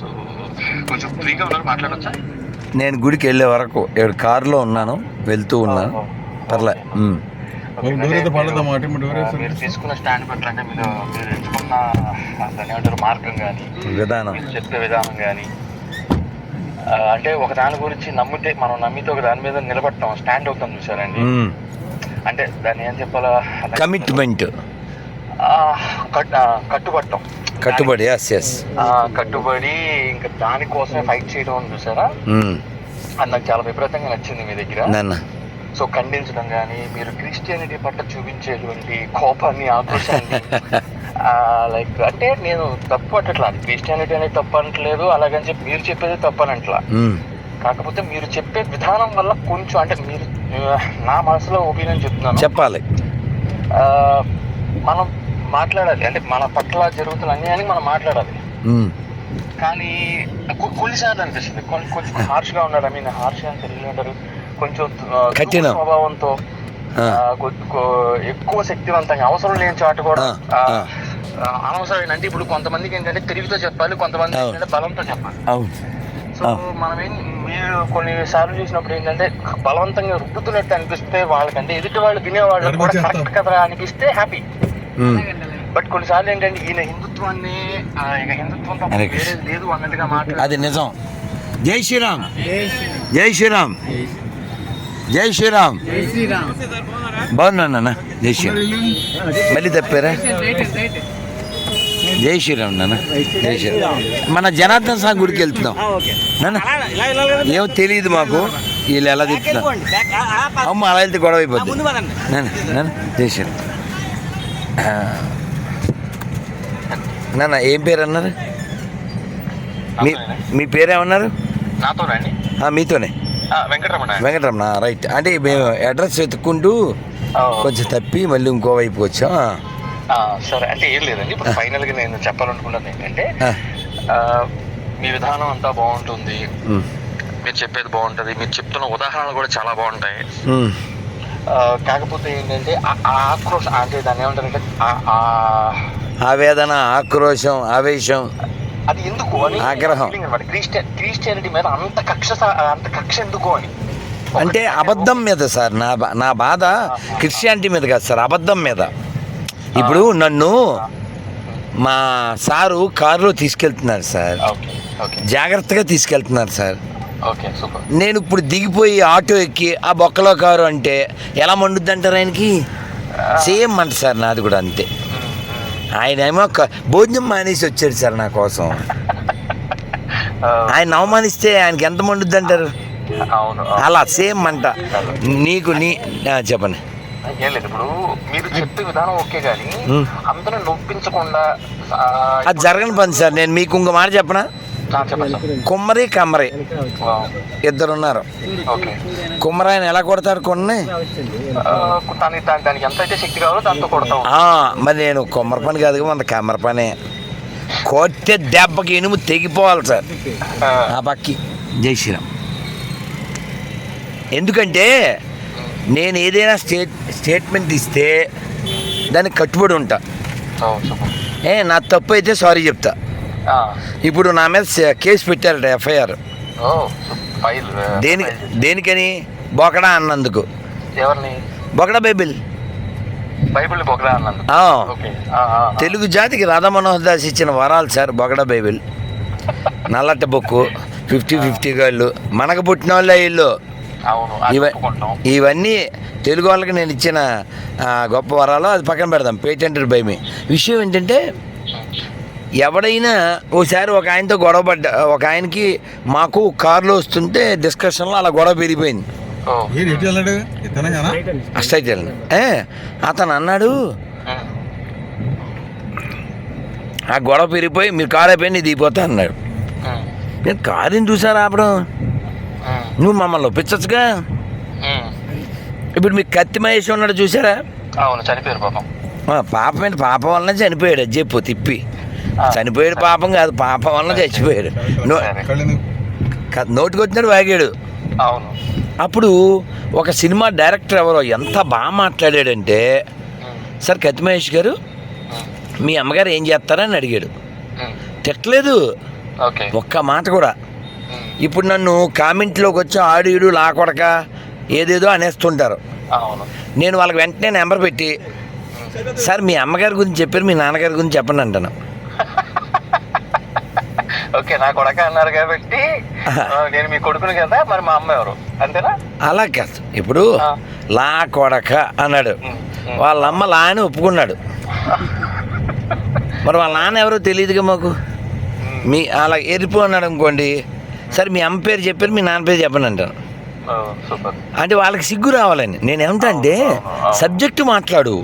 So కొంచెం ఫ్రీగా ఉన్నారు మాట్లాడొచ్చా? నేను గుడికి వెళ్ళే వరకు ఇక్కడ కారులో ఉన్నాను వెళ్తూ ఉన్నాను పర్లే. మరి తీసుకున్న స్టాండ్ బట్టి అంటే మీరు మీరు ఎంచుకున్న దాని ఏమంటారు మార్గం కానీ విధానం. చెప్పే విధానం కానీ అంటే ఒక దాని గురించి నమ్మితే మనం నమ్మితే ఒక దాని మీద నిలబడటం స్టాండ్ అవుతాం చూసారండి. అంటే దాన్ని ఏం చెప్పాలా? కమిట్మెంట్ ఆ, కట్- ఆ, కట్టుబడటం కట్టుబడి కట్టుబడి ఇంకా దానికోసమే ఫైట్ చేయడం అని చూసారా. అది నాకు చాలా విపరీతంగా నచ్చింది మీ దగ్గర. సో ఖండించడం కానీ మీరు క్రిస్టియానిటీ పట్ల చూపించేటువంటి కోపాన్ని ఆక్రోశాన్ని లైక్ అంటే నేను తప్పు అట్లా క్రిస్టియానిటీ అనేది తప్పు అనట్లేదు అలాగని చెప్పి మీరు చెప్పేది తప్పు అనట్లా ఉమ్. కాకపోతే మీరు చెప్పే విధానం వల్ల కొంచెం అంటే మీరు నా మనసులో ఒపీనియన్ చెప్తున్నాను. చెప్పాలి. మనం మాట్లాడాలి అంటే మన పట్ల జరుగుతున్న అన్యాయానికి మనం మాట్లాడాలి. కానీ కొన్నిసార్లు అనిపిస్తుంది కొన్ని కొంచెం హార్ష్గా ఉన్నారు ఐ మీన్ హార్ష్గా తెలియదు అంటారు కొంచెం. స్వభావంతో ఎక్కువ శక్తివంతంగా అవసరం లేని చాటు కూడా అనవసరమైన అంటే ఇప్పుడు కొంతమందికి ఏంటంటే తిరిగితో చెప్పాలి కొంతమంది. ఏంటంటే బలంతో చెప్పాలి అవును సో. మనం ఏం మీరు కొన్ని సార్లు చూసినప్పుడు ఏంటంటే బలవంతంగా రుద్దుతున్నట్టు అనిపిస్తే వాళ్ళకంటే ఎదుటి వాళ్ళు వినేవాళ్ళు ఎడమ కూడా. కరెక్ట్ కదా అనిపిస్తే హ్యాపీ. బట్ కొన్నిసార్లు ఏంటంటే ఈయన హిందుత్వాన్ని ఆ, ఇక హిందుత్వం లేదు అన్నట్టుగా మాట్లాడు అది నిజం జై శ్రీరామ్ జై శ్రీరామ్ జై శ్రీరామ్ బాగున్నాను నాన్న జై శ్రీరామ్ మళ్ళీ తప్పారా జై శ్రీరామ్ నాన్న జై శ్రీరామ్ మన జనార్దన్ స్వామి గుడికి వెళ్తున్నాం నాన్న ఏమో తెలియదు మాకు వీళ్ళు ఎలా చెప్తున్నారు అమ్మ అలా వెళ్తే గొడవ అయిపోద్ది నాన్న నాన్న జై శ్రీరామ్. నాన్న ఏం పేరు అన్నారు మీ మీ పేరేమన్నారు? నాతో రండి ఆ, మీతోనే. వెంకటరమణ. వెంకటరమణ రైట్ అంటే మేము అడ్రస్ వెతుక్కుంటూ కొంచెం తప్పి మళ్ళీ ఇంకో వైపుకి వచ్చాం. సరే. అంటే ఏం లేదండి. ఇప్పుడు ఫైనల్గా నేను చెప్పాలనుకున్నది ఏంటంటే మీ విధానం అంతా బాగుంటుంది. మీరు చెప్పేది బాగుంటది. మీరు చెప్తున్న ఉదాహరణలు కూడా చాలా బాగుంటాయి. కాకపోతే ఏంటంటే ఆక్రోషం అంటే దాన్ని ఏమంటారంటే ఆవేదన ఆక్రోశం ఆవేశం. అది ఎందుకు అని ఆగ్రహం. క్రిస్టియన్ క్రిస్టియానిటీ మీద అంత కక్ష అంత కక్ష ఎందుకు అని. అంటే అబద్ధం మీద సార్ నా బా- నా బాధ క్రిస్టియానిటీ మీద కాదు సార్ అబద్ధం మీద. ఇప్పుడు నన్ను మా సారు కారులో తీసుకెళ్తున్నారు సార్. Okay okay. జాగ్రత్తగా తీసుకెళ్తున్నారు సార్. నేను ఇప్పుడు దిగిపోయి ఆటో ఎక్కి ఆ బొక్కలో కారు అంటే ఎలా మండుద్ది అంటారు ఆయనకి సేమ్ అంట సార్ నాది కూడా అంతే. ఆయన ఏమో భోజనం మానేసి వచ్చాడు సార్ నా కోసం. ఆయన అవమానిస్తే ఆయనకి ఎంత మండుద్ది అంటారు అవును. అలా సేమ్ అంట నీకు నీ చెప్పండి. ఏం లేదు ఇప్పుడు మీరు చెప్పే విధానం ఓకే కానీ ఉమ్. అందరూ నొప్పించకుండా ఆ, అది జరగని పని సార్ నేను మీకు ఇంకో మాట చెప్పనా? కుమ్మరి కమ్మరి. ఆ, ఇద్దరు ఉన్నారు ఓకే. కుమ్మరి ఆయన ఎలా కొడతారు కొన్ని? ఆ, దానికి దానికి దానికి ఎంత అయితే శక్తి కావాలో దాంతో కొడతాం. ఆ, మరి నేను కుమ్మరి పని కాదు మన కమ్మరి పని. కొట్టే దెబ్బకి ఇనుము తెగిపోవాలి సార్. ఆ, పక్కి. జై శ్రీరామ్. ఎందుకంటే నేను ఏదైనా స్టేట్ స్టేట్మెంట్ ఇస్తే దానికి కట్టుబడి ఉంటా. ఏ నా తప్పు అయితే సారీ చెప్తా. ఇప్పుడు నా మీద కేసు పెట్టారట ఎఫ్ఐఆర్. దేని. దేనికని? బొకడా అన్నందుకు. ఎవరిని? బొకడా బైబిల్. బైబిల్ అన్నందుకు. ఆ. తెలుగు జాతికి రాధా మనోహర్ దాస్ ఇచ్చిన వరాలు సార్ బొగడా బైబిల్. నల్లట బొక్కు ఫిఫ్టీ ఫిఫ్టీ గాళ్ళు. మనకు పుట్టిన వాళ్ళే. వీళ్ళు. ఇవన్నీ తెలుగు వాళ్ళకి నేను ఇచ్చిన గొప్ప వరాలు అది పక్కన పెడదాం పేటెంటెడ్ బై మీ. విషయం ఏంటంటే ఎవడైనా ఓసారి ఒక ఆయనతో గొడవ పడ్డ ఒక ఆయనకి మాకు కారులో వస్తుంటే డిస్కషన్లో అలా గొడవ పెరిగిపోయింది. అష్టైతే ఏ అతను అన్నాడు ఆ. గొడవ పెరిగిపోయి మీరు కారు అయిపోయి నీ దిగిపోతా అన్నాడు. నేను కారుని చూసారా ఆపడం నువ్వు మమ్మల్ని ఒప్పించచ్చుగా. ఇప్పుడు మీకు కత్తి మహేష్ ఉన్నాడు చూసారా అవును చనిపోయారు పాపం. ఆ, పాపం ఏంటి? పాపం వలన చనిపోయాడు అది చెప్పు తిప్పి. చనిపోయాడు పాపం కాదు పాపం వలన చచ్చిపోయాడు. నో నోటికి వచ్చినాడు వాగాడు. అవును. అప్పుడు ఒక సినిమా డైరెక్టర్ ఎవరో ఎంత బాగా మాట్లాడాడంటే సార్ కత్తి మహేష్ గారు మీ అమ్మగారు ఏం చేస్తారని అడిగాడు. తిట్టలేదు. ఒక్క మాట కూడా. ఇప్పుడు నన్ను కామెంట్లోకి వచ్చి ఆడు ఈడు లాకొడక ఏదేదో అనేస్తుంటారు. అవును. నేను వాళ్ళకి వెంటనే నెంబర్ పెట్టి సార్ మీ అమ్మగారి గురించి చెప్పారు మీ నాన్నగారి గురించి చెప్పండి అంటాను. ఓకే నా కొడక అన్నారు కాబట్టి నేను మీ కొడుకుని కదా మరి మా అమ్మ ఎవరు? అంతేనా? అలా కాదు. ఇప్పుడు. లా కొడక అన్నాడు. వాళ్ళ అమ్మ లా అని ఒప్పుకున్నాడు. మరి వాళ్ళ నాన్న ఎవరో తెలియదుగా మాకు? మీ అలా ఎరిపు అన్నాడు అనుకోండి. సరే మీ అమ్మ పేరు చెప్పారు మీ నాన్న పేరు చెప్పండి అంటాను అంటే వాళ్ళకి సిగ్గు రావాలని. నేను ఏమంటా అంటే సబ్జెక్టు మాట్లాడు.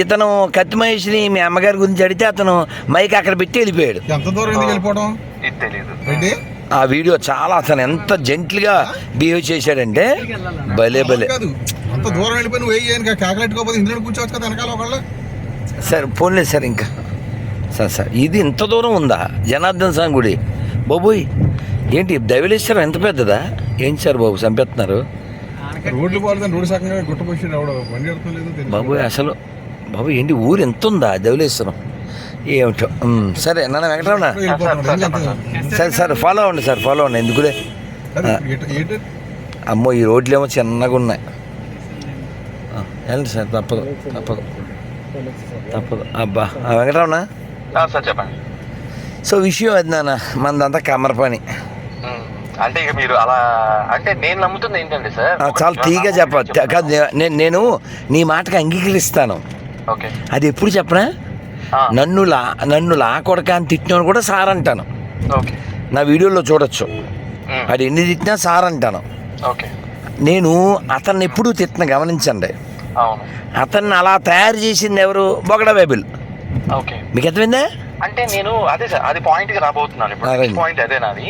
ఇతను కత్తి మహేష్ని మీ అమ్మగారి గురించి అడిగితే అతను మైక్ అక్కడ పెట్టి వెళ్ళిపోయాడు. ఎంత దూరం ఎందుకు వెళ్ళిపోవడం? రెడ్డి ఆ వీడియో చాలా అతను ఎంత జెంట్లుగా బిహేవ్ చేశాడంటే భలే భలే. కాదు అంత దూరం వెళ్ళిపోయి నువ్వు వేయి ఇంకా కేకలెట్టుకోకపోతే ఇంట్లో కూర్చోవచ్చు కదా వెనకాల ఒకళ్ళు? సార్ పోన్లేదు సార్ ఇంకా. సార్ సార్ ఇది ఇంత దూరం ఉందా? జనార్దన్ స్వామి గుడి. బాబోయ్ ఏంటి దైవలేశ్వరం ఎంత పెద్దదా? ఏంటి సార్ బాబు చంపేస్తున్నారు? రోడ్లు పోలేదు రోడ్డు సగంగా గుట్టపోసి రావడం బండి లేదు. బాబోయ్ అసలు బాబు ఏంటి ఊరు ఎంత ఉందా? దైవలేశ్వరం. ఏమిటో? సరే నాన్న వెంకటరమణ. సరే సార్ ఫాలో అవ్వండి సార్ ఫాలో అవ్వండి ఎందుకులే? అమ్మో ఈ రోడ్లు ఏమో చిన్నగా ఉన్నాయి. వెళ్ళండి సార్ తప్పదు తప్పదు తప్పదు. అబ్బా ఆ, వెంకటరమణ? ఆ, సార్ చెప్పండి. సో విషయం అది నాన్న? మనదంతా కమ్మర పని. అంటే ఇక మీరు అలా అంటే నేను నమ్ముతుంది ఏంటండి సార్ చాలా తీగా చెప్ప కాదు నేను నేను నీ మాటకి అంగీకరిస్తాను. ఓకే. అది ఎప్పుడు చెప్పనా? నన్ను లా నన్ను లా కొడక అని తిట్టినోడు కూడా సార్ అంటాను. ఓకే. నా వీడియోలో చూడొచ్చు. అది ఎన్ని తిట్టినా సార్ అంటాను. ఓకే. నేను అతన్ని ఎప్పుడూ తిట్టిన గమనించండి. అతన్ని అలా తయారు చేసింది ఎవరు? బొగడ బైబిల్. ఓకే. మీకు అర్థమైందా అంటే నేను అదే సార్ అది పాయింట్కి రాబోతున్నాను ఇప్పుడు. పాయింట్ అదే నాది.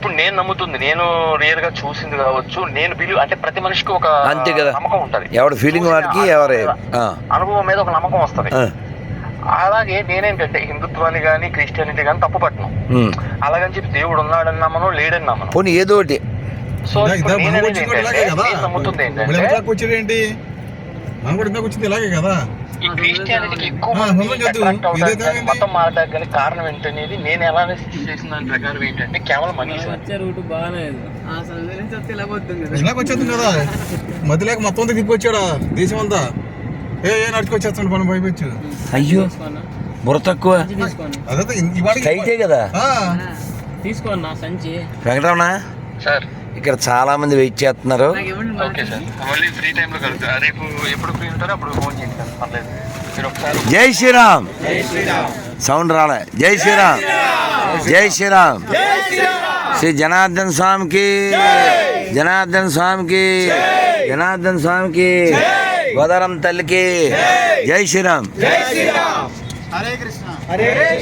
ఇప్పుడు నేను నమ్ముతుంది నేను రియల్గా చూసింది కావచ్చు నేను బిలీవ్ అంటే ప్రతి మనిషికి ఒక అంతే కదా. నమ్మకం ఉంటది. ఎవడి feeling చూసిన వాడికి అనుభవం ఎవరి-. అనుభవం మీద ఒక నమ్మకం వస్తది. అలాగే నేనేంటంటే హిందుత్వాన్ని కానీ క్రిస్టియానిటీ కానీ తప్పు పట్టను. అలాగని చెప్పి దేవుడు ఉన్నాడని నమ్మను లేడని నమ్మను. పోనీ ఏదో ఒకటి. సో నమ్ముతుంది ఏంటంటే మనం కూడా ఇందాక వచ్చింది ఇలాగే కదా ఈ క్రిస్టియానిటీకి ఎక్కువ మంది హనుమాన్ జయంతి attract అవడానికి ఇదే కానీ, కాదండి. మతం మారడానికి కారణం ఏంటనేది నేను ఎలా చేసిన దాని ప్రకారం ఏంటంటే కేవలం మనీ సార్. వచ్చే రూట్ బాగానే ఆ సందు నుంచి వస్తే ఇలా పోతుంది. కదా. మధ్యలోకి మొత్తం అంతా దేశం అంతా. ఏ ఏ నడుచుకొచ్చేస్తాడు మనం భయపెచ్చు అయ్యో. బుర్ర తక్కువ. అదే కదా? ఆ, తీసుకోనా సంచి. వెంకటరమణ? సార్. ఇక్కడ చాలా మంది వెయిట్ చేస్తున్నారు. జై శ్రీరామ్. సౌండ్ రాలే. జై శ్రీరామ్. జై శ్రీరామ్. శ్రీ జనార్దన్ స్వామికి. జనార్దన్ స్వామికి. జనార్దన్ స్వామికి. గోదారం తల్లికి. జై. శ్రీరామ్.